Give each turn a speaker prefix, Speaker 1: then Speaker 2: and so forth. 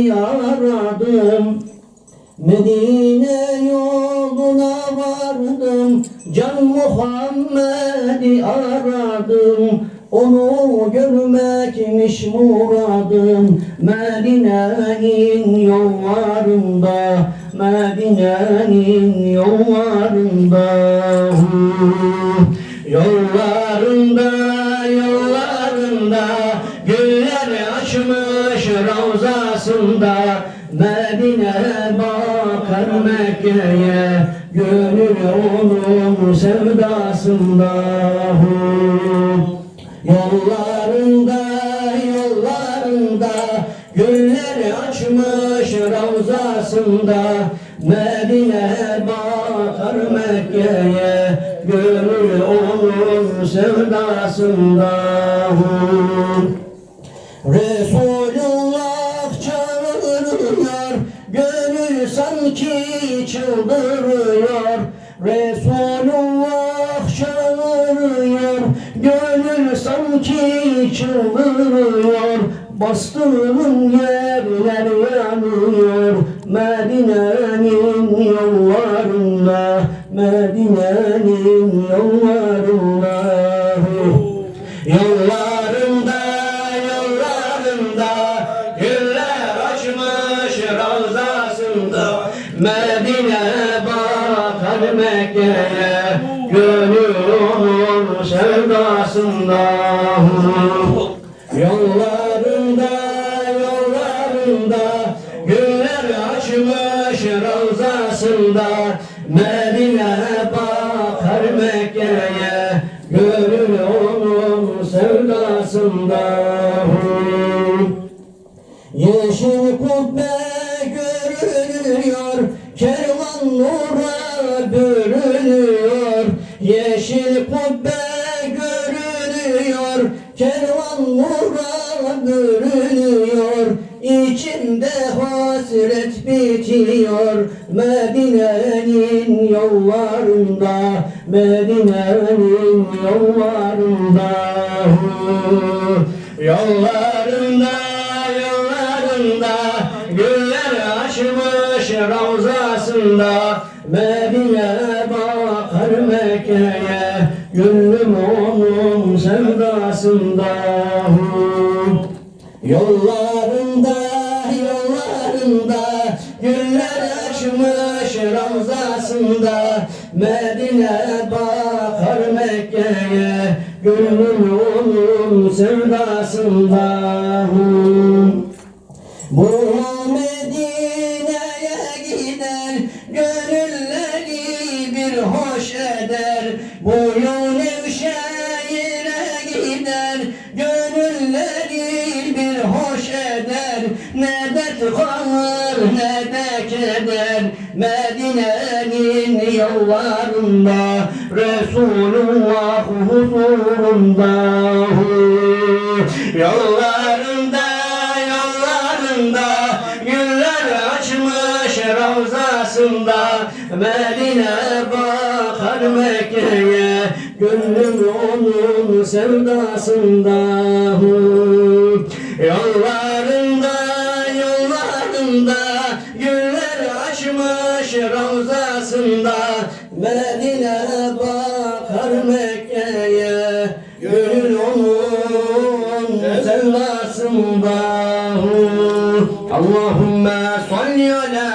Speaker 1: aradım Medine yoluna vardım. Can Muhammed'i aradım. Onu görmekmiş muradım. Medine'nin yollarında Medine'nin yollarında. Yollarında, Medine bakar Mekke'ye Gönül onun sevdasında. Yollarında, yollarında Güller açmış ravzasında. Medine bakar Mekke'ye Gönül onun sevdasında. Resulullah Gönül sanki çıldırıyor. Resulullah çağırıyor Gönül sanki çıldırıyor. Bastığın yerler yanıyor. Medine'nin yollarında Medine'nin yollarında. Yollarında, Medine bakar Mekke'ye Gönül sevdasında. Yollarında, yollarında Güller açmış ravzasında. Medine bakar Mekke'ye Gönül onun sevdasında. Yeşil kubbe Kervan nura bürünüyor Yeşil kubbe görünüyor. Kervan nura bürünüyor İçimde hasret bitiyor. Medine'nin yollarında Medine'nin yollarında. Yollarında, ravzasında Medine bakar Mekke'ye. Gönlüm onun sevdasında. Yollarında, yollarında Güller açmış ravzasında. Medine bakar Mekke'ye. Gönlüm onun sevdasında. Bu hoş eder Bu yol Nevşehir'e gider Gönülleri bir hoş eder. Ne dert kalır ne de keder Medine'nin yollarında Resulullah huzurunda. Yollarında ravzasında Medine bakar Mekke'ye Gönlüm onun sevdasında. Yollarında yollarında Güller açmış ravzasında Medine bakar Mekke'ye Gönül onun sevdasında. Allahümme salli ala